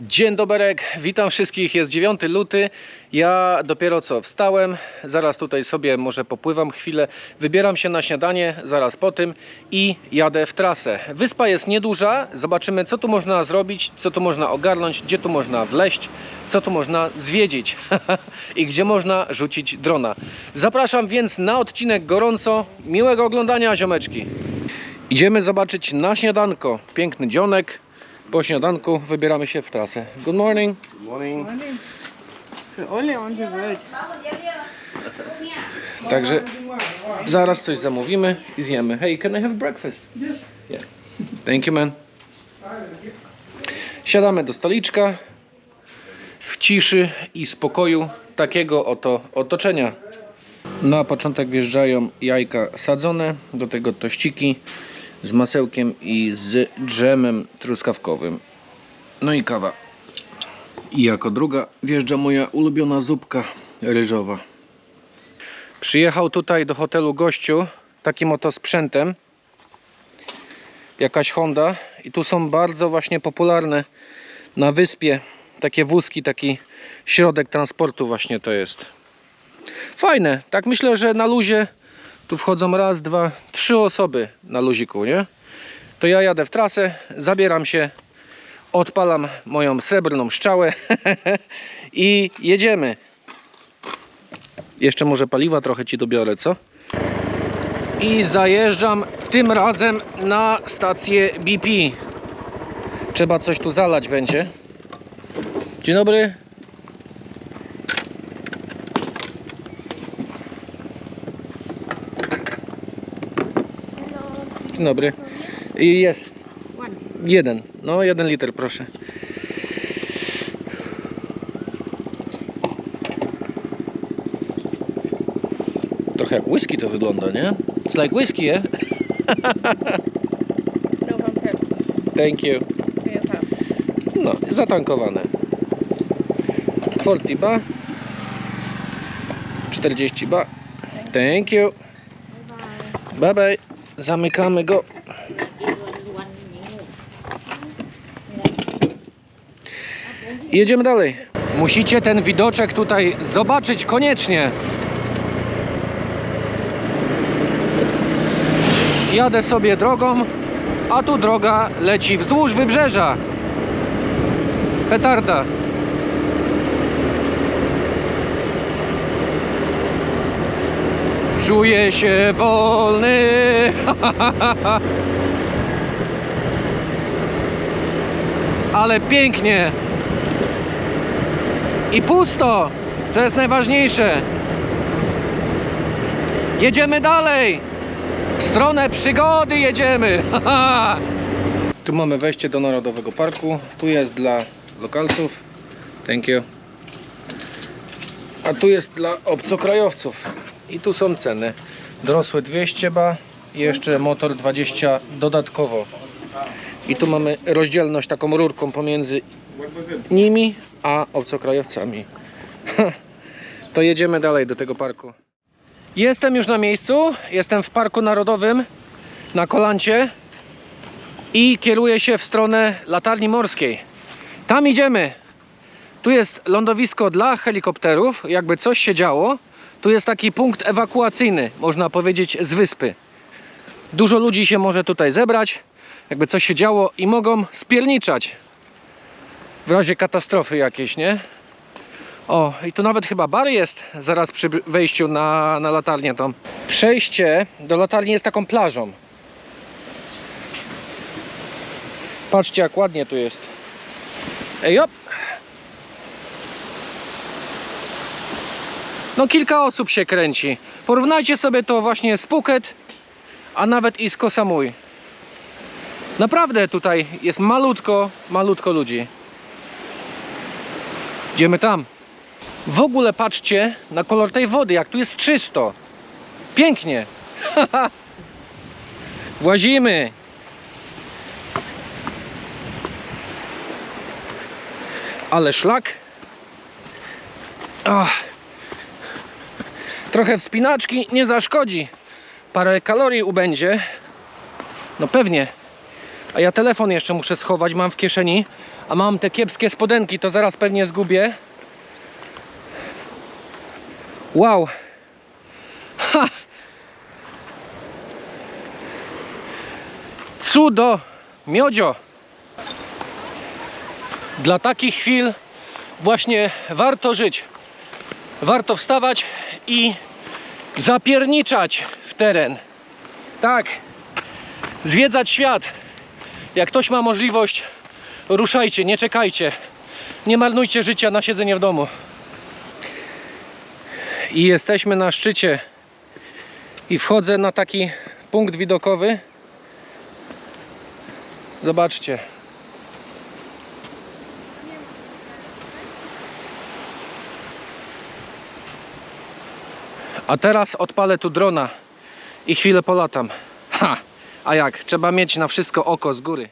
Dzień doberek, witam wszystkich, jest 9 luty, ja dopiero co wstałem, zaraz tutaj sobie może popływam chwilę, wybieram się na śniadanie zaraz po tym i jadę w trasę. Wyspa jest nieduża, zobaczymy co tu można zrobić, co tu można ogarnąć, gdzie tu można wleść, co tu można zwiedzić i gdzie można rzucić drona. Zapraszam więc na odcinek gorąco, miłego oglądania ziomeczki. Idziemy zobaczyć na śniadanko, piękny dzionek, po śniadanku wybieramy się w trasę. Good morning. Morning. Für alle unsere Welt. Także zaraz coś zamówimy i zjemy. Hey, can I have breakfast? Yeah. Thank you, man. Siadamy do stoliczka w ciszy i spokoju takiego oto otoczenia. Na początek wjeżdżają jajka sadzone, do tego tościki z masełkiem i z dżemem truskawkowym. No i kawa. I jako druga wjeżdża moja ulubiona zupka ryżowa. Przyjechał tutaj do hotelu gościu takim oto sprzętem. Jakaś Honda i tu są bardzo właśnie popularne na wyspie takie wózki, taki środek transportu właśnie to jest. Fajne, tak myślę, że na luzie tu wchodzą raz, dwa, trzy osoby na luziku, nie? To ja jadę w trasę, zabieram się, odpalam moją srebrną szczałę i jedziemy. Jeszcze może paliwa trochę ci dobiorę, co? I zajeżdżam tym razem na stację BP. Trzeba coś tu zalać będzie. Dzień dobry. Dzień dobry. I Jest. Jeden. No, jeden liter, proszę. Trochę jak whisky to wygląda, nie? It's like whisky, eh? No Pep. Thank you. No, zatankowane. 40 ba. 40 ba. Thank you. Bye bye. Zamykamy go. Jedziemy dalej. Musicie ten widoczek tutaj zobaczyć koniecznie. Jadę sobie drogą, a tu droga leci wzdłuż wybrzeża. Petarda. Czuję się wolny. Ale pięknie. I pusto. To jest najważniejsze. Jedziemy dalej. W stronę przygody jedziemy. Tu mamy wejście do Narodowego Parku. Tu jest dla lokalców. Thank you. A tu jest dla obcokrajowców. I tu są ceny. Dorosły 200 ba i jeszcze motor 20 dodatkowo. I tu mamy rozdzielność taką rurką pomiędzy nimi a obcokrajowcami. To jedziemy dalej do tego parku. Jestem już na miejscu. Jestem w Parku Narodowym na Kolancie i kieruję się w stronę latarni morskiej. Tam idziemy. Tu jest lądowisko dla helikopterów, jakby coś się działo. Tu jest taki punkt ewakuacyjny, można powiedzieć, z wyspy. Dużo ludzi się może tutaj zebrać, jakby coś się działo i mogą spierniczać w razie katastrofy jakiejś, nie? O, i tu nawet chyba bar jest zaraz przy wejściu na, na latarnię tą. Przejście do latarni jest taką plażą. Patrzcie jak ładnie tu jest. Ej, op. No kilka osób się kręci. Porównajcie sobie to właśnie z Phuket, a nawet i z Koh Samui. Naprawdę tutaj jest malutko, malutko ludzi. Idziemy tam. W ogóle patrzcie na kolor tej wody, jak tu jest czysto. Pięknie. Włazimy. Ale szlak. Ach. Trochę wspinaczki nie zaszkodzi. Parę kalorii ubędzie. No pewnie. A ja telefon jeszcze muszę schować, mam w kieszeni. A mam te kiepskie spodenki, to zaraz pewnie zgubię. Wow. Ha! Cudo! Miodzio! Dla takich chwil właśnie warto żyć. Warto wstawać i zapierniczać w teren. Tak. Zwiedzać świat. Jak ktoś ma możliwość, ruszajcie, nie czekajcie. Nie marnujcie życia na siedzenie w domu. I jesteśmy na szczycie. I wchodzę na taki punkt widokowy. Zobaczcie. A teraz odpalę tu drona i chwilę polatam. Ha! A jak? Trzeba mieć na wszystko oko z góry.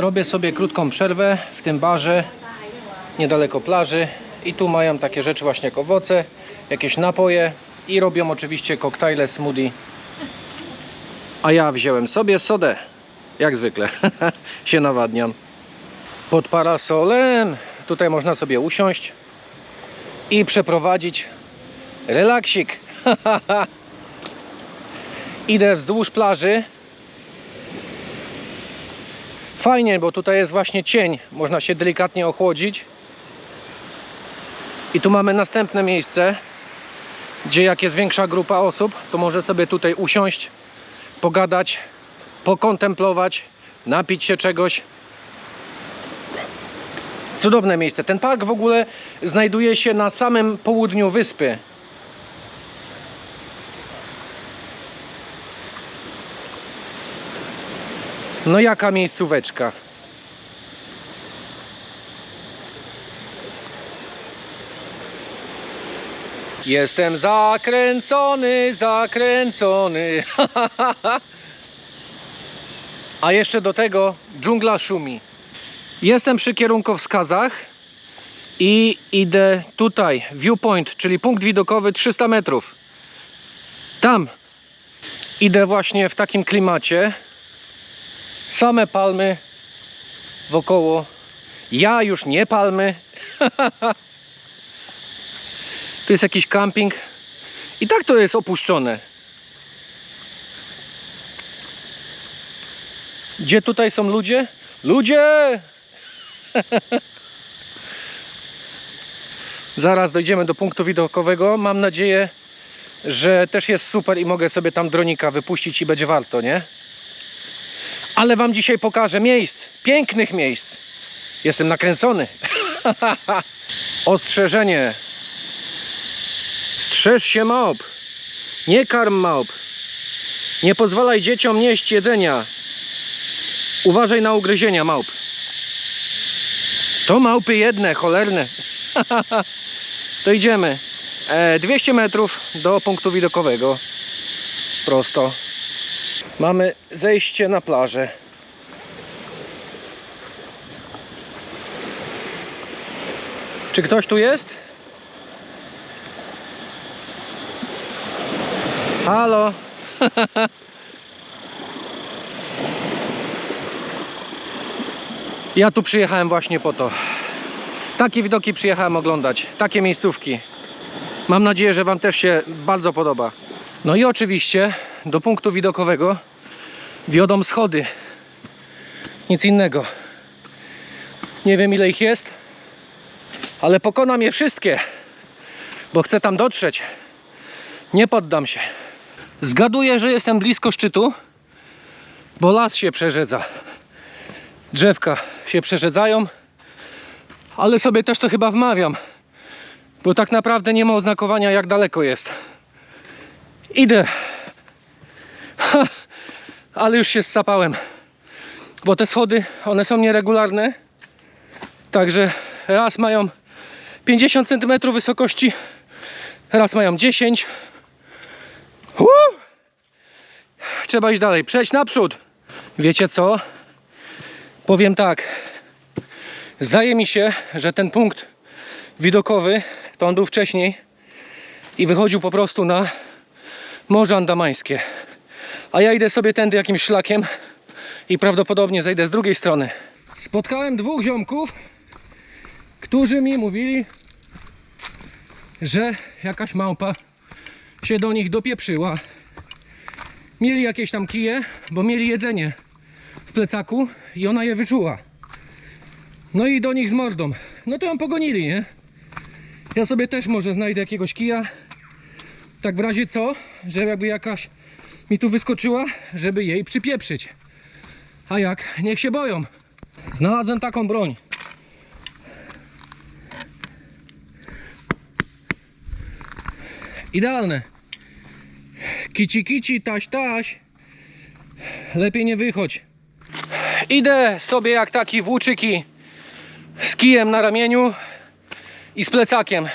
Robię sobie krótką przerwę w tym barze niedaleko plaży i tu mają takie rzeczy właśnie jak owoce, jakieś napoje i robią oczywiście koktajle, smoothie. A ja wziąłem sobie sodę, jak zwykle, się nawadniam. Pod parasolem tutaj można sobie usiąść i przeprowadzić relaksik. Idę wzdłuż plaży. Fajnie, bo tutaj jest właśnie cień, można się delikatnie ochłodzić. I tu mamy następne miejsce, gdzie jak jest większa grupa osób, to może sobie tutaj usiąść, pogadać, pokontemplować, napić się czegoś. Cudowne miejsce. Ten park w ogóle znajduje się na samym południu wyspy. No jaka miejscóweczka. Jestem zakręcony, zakręcony. A jeszcze do tego dżungla szumi. Jestem przy kierunkowskazach i idę tutaj, viewpoint, czyli punkt widokowy 300 metrów. Tam idę właśnie w takim klimacie. Same palmy wokoło. Ja już nie palmy. tu jest jakiś camping. I tak to jest opuszczone. Gdzie tutaj są ludzie? Ludzie! Zaraz dojdziemy do punktu widokowego. Mam nadzieję, że też jest super i mogę sobie tam dronika wypuścić i będzie warto, nie? Ale wam dzisiaj pokażę miejsc, pięknych miejsc. Jestem nakręcony. Ostrzeżenie. Strzeż się małp. Nie karm małp. Nie pozwalaj dzieciom nieść jedzenia. Uważaj na ugryzienia małp. To małpy jedne, cholerne. to idziemy. E, 200 metrów do punktu widokowego. Prosto. Mamy zejście na plażę. Czy ktoś tu jest? Halo? ja tu przyjechałem właśnie po to. Takie widoki przyjechałem oglądać. Takie miejscówki. Mam nadzieję, że Wam też się bardzo podoba. No i oczywiście do punktu widokowego wiodą schody. Nic innego. Nie wiem ile ich jest, ale pokonam je wszystkie, bo chcę tam dotrzeć. Nie poddam się. Zgaduję, że jestem blisko szczytu, bo las się przerzedza. Drzewka się przerzedzają, ale sobie też to chyba wmawiam, bo tak naprawdę nie ma oznakowania jak daleko jest. Idę. Ale już się zsapałem, bo te schody, one są nieregularne, także raz mają 50 cm wysokości, raz mają 10 Uuu! Trzeba iść dalej, przejść naprzód. Wiecie co? Powiem tak. Zdaje mi się, że ten punkt widokowy, to on był wcześniej i wychodził po prostu na Morze Andamańskie. A ja idę sobie tędy jakimś szlakiem i prawdopodobnie zejdę z drugiej strony. Spotkałem dwóch ziomków, którzy mi mówili, że jakaś małpa się do nich dopieprzyła. Mieli jakieś tam kije, bo mieli jedzenie w plecaku i ona je wyczuła. No i do nich z mordą. No to ją pogonili, nie? Ja sobie też może znajdę jakiegoś kija. Tak w razie co, że jakby jakaś mi tu wyskoczyła, żeby jej przypieprzyć. A jak? Niech się boją. Znalazłem taką broń. Idealne. Kici kici, taś taś. Lepiej nie wychodź. Idę sobie jak taki włóczyki z kijem na ramieniu i z plecakiem.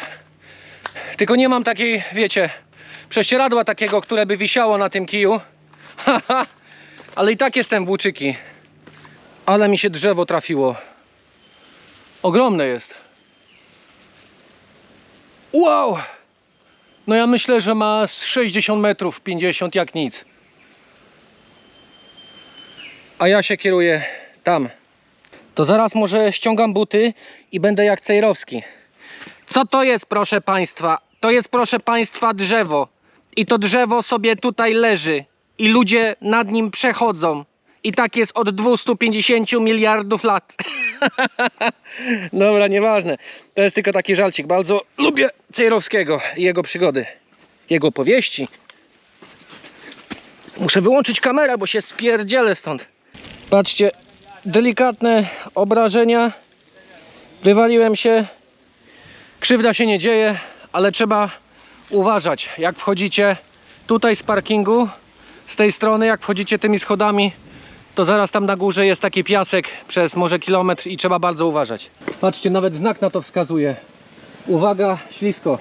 Tylko nie mam takiej, wiecie, prześcieradła takiego, które by wisiało na tym kiju. Ale i tak jestem włóczyki. Ale mi się drzewo trafiło. Ogromne jest. Wow! No ja myślę, że ma z 60 metrów, 50 jak nic. A ja się kieruję tam. To zaraz może ściągam buty i będę jak Cejrowski. Co to jest, proszę Państwa? To jest, proszę Państwa, drzewo. I to drzewo sobie tutaj leży. I ludzie nad nim przechodzą. I tak jest od 250 miliardów lat. Dobra, nieważne. To jest tylko taki żalcik. Bardzo lubię Cejrowskiego i jego przygody. Jego powieści. Muszę wyłączyć kamerę, bo się spierdzielę stąd. Patrzcie, delikatne obrażenia. Wywaliłem się. Krzywda się nie dzieje, ale trzeba uważać. Jak wchodzicie tutaj z parkingu, z tej strony, jak wchodzicie tymi schodami, to zaraz tam na górze jest taki piasek przez może kilometr i trzeba bardzo uważać. Patrzcie, nawet znak na to wskazuje. Uwaga, ślisko.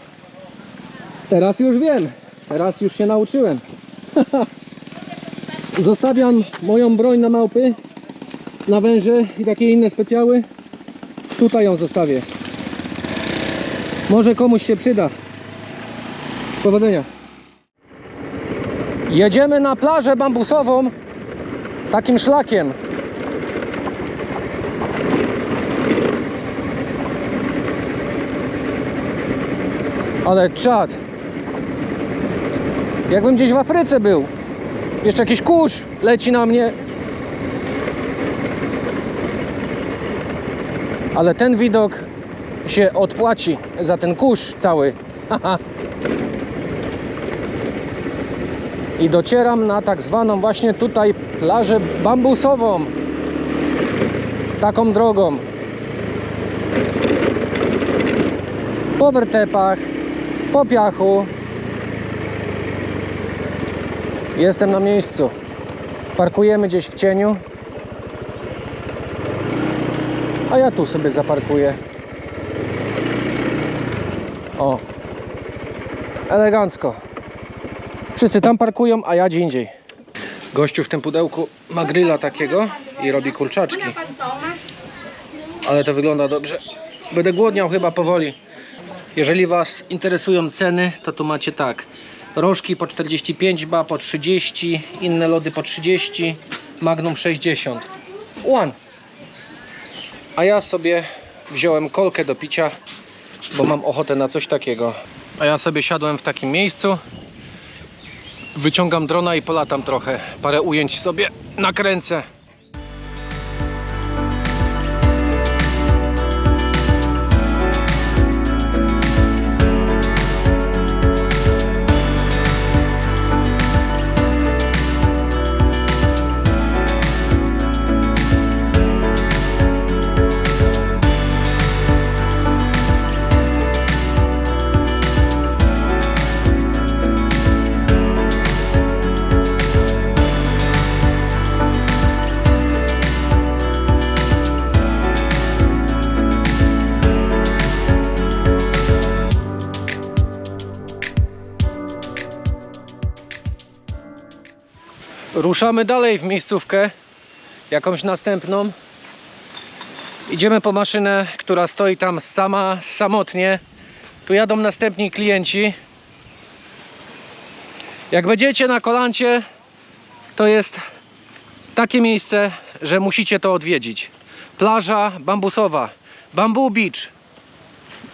Teraz już wiem. Teraz już się nauczyłem. Zostawiam moją broń na małpy, na węże i takie inne specjały. Tutaj ją zostawię. Może komuś się przyda. Powodzenia. Jedziemy na plażę bambusową takim szlakiem. Ale czad. Jakbym gdzieś w Afryce był. Jeszcze jakiś kurz leci na mnie. Ale ten widok się odpłaci za ten kurz cały. Haha. I docieram na tak zwaną właśnie tutaj plażę bambusową. Taką drogą. Po wertepach, po piachu. Jestem na miejscu. Parkujemy gdzieś w cieniu. A ja tu sobie zaparkuję. O. Elegancko. Wszyscy tam parkują, a ja gdzie indziej. Gościu w tym pudełku ma grilla takiego i robi kurczaczki. Ale to wygląda dobrze. Będę głodniał chyba powoli. Jeżeli Was interesują ceny, to tu macie tak. Rożki po 45 ba, po 30, inne lody po 30, Magnum 60. One. A ja sobie wziąłem kolkę do picia, bo mam ochotę na coś takiego. A ja sobie siadłem w takim miejscu Wyciągam drona i polatam trochę. Parę ujęć sobie nakręcę. Ruszamy dalej w miejscówkę, jakąś następną. Idziemy po maszynę, która stoi tam sama, samotnie. Tu jadą następni klienci. Jak będziecie na kolancie, to jest takie miejsce, że musicie to odwiedzić. Plaża bambusowa, Bamboo Beach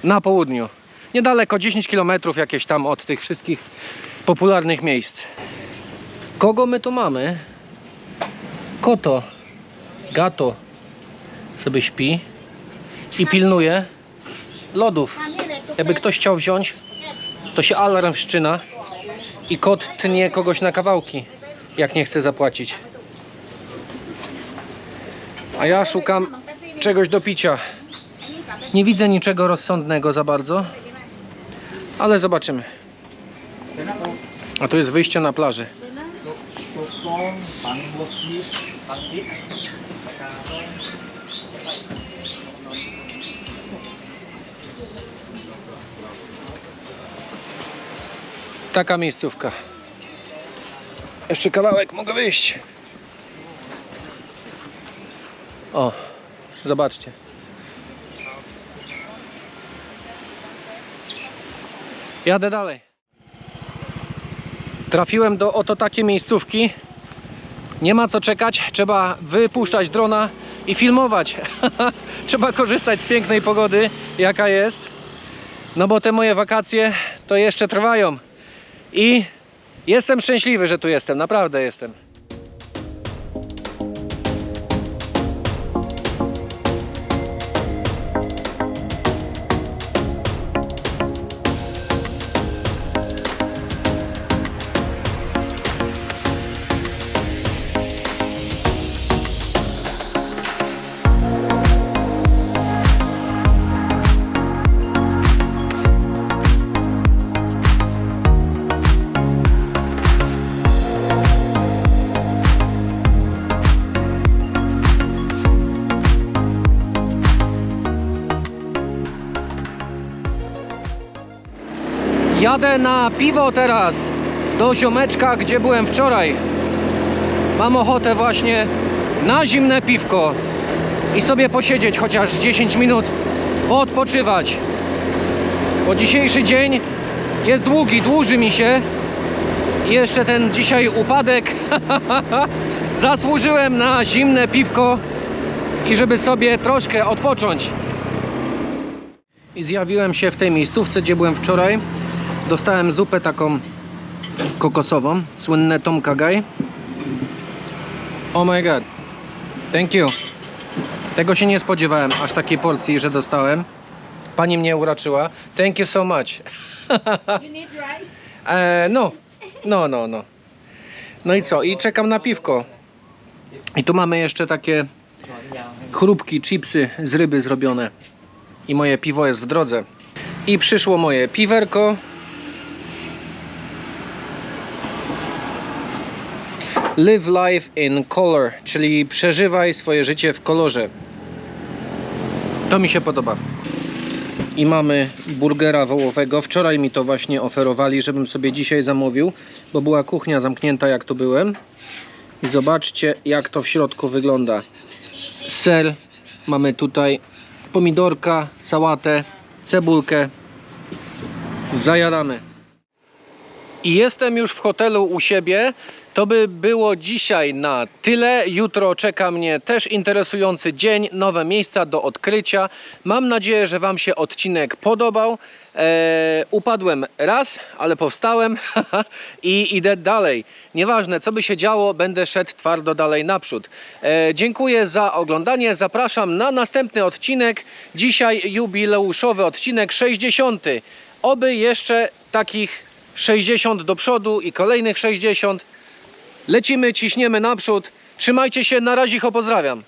na południu. Niedaleko, 10 km jakieś tam od tych wszystkich popularnych miejsc. Kogo my tu mamy? Koto, gato sobie śpi i pilnuje lodów. Jakby ktoś chciał wziąć, to się alarm wszczyna i kot tnie kogoś na kawałki, jak nie chce zapłacić. A ja szukam czegoś do picia. Nie widzę niczego rozsądnego za bardzo, ale zobaczymy. A tu jest wyjście na plaży. Bawang, pangbosir, pansit, Taka miejscówka. Jeszcze kawałek mogę wyjść. O, zobaczcie. Jadę dalej. Trafiłem do oto takiej miejscówki. Nie ma co czekać, trzeba wypuszczać drona i filmować. trzeba korzystać z pięknej pogody, jaka jest. No bo te moje wakacje to jeszcze trwają. I jestem szczęśliwy, że tu jestem, naprawdę jestem. Jadę na piwo teraz do ziomeczka, gdzie byłem wczoraj. Mam ochotę właśnie na zimne piwko i sobie posiedzieć chociaż 10 minut, odpoczywać. Bo dzisiejszy dzień jest długi, dłuży mi się. I jeszcze ten dzisiaj upadek. Zasłużyłem na zimne piwko i żeby sobie troszkę odpocząć. I zjawiłem się w tej miejscówce, gdzie byłem wczoraj. Dostałem zupę taką kokosową, słynne Tom Kagai. Oh my god, thank you. Tego się nie spodziewałem, aż takiej porcji, że dostałem. Pani mnie uraczyła. Thank you so much. You need rice? E, no, no, no, no. No i co? I czekam na piwko. I tu mamy jeszcze takie chrupki, chipsy z ryby zrobione. I moje piwo jest w drodze. I przyszło moje piwerko. Live life in color, czyli przeżywaj swoje życie w kolorze. To mi się podoba. I mamy burgera wołowego. Wczoraj mi to właśnie oferowali, żebym sobie dzisiaj zamówił, bo była kuchnia zamknięta jak tu byłem. I zobaczcie jak to w środku wygląda ser, mamy tutaj pomidorka, sałatę, cebulkę. Zajadamy. I jestem już w hotelu u siebie To by było dzisiaj na tyle. Jutro czeka mnie też interesujący dzień, nowe miejsca do odkrycia. Mam nadzieję, że Wam się odcinek podobał. Eee, upadłem raz, ale powstałem i idę dalej. Nieważne, co by się działo, będę szedł twardo dalej naprzód. Eee, dziękuję za oglądanie. Zapraszam na następny odcinek. Dzisiaj jubileuszowy odcinek 60. Oby jeszcze takich 60 do przodu i kolejnych 60. Lecimy, ciśniemy naprzód. Trzymajcie się, na razie, pozdrawiam.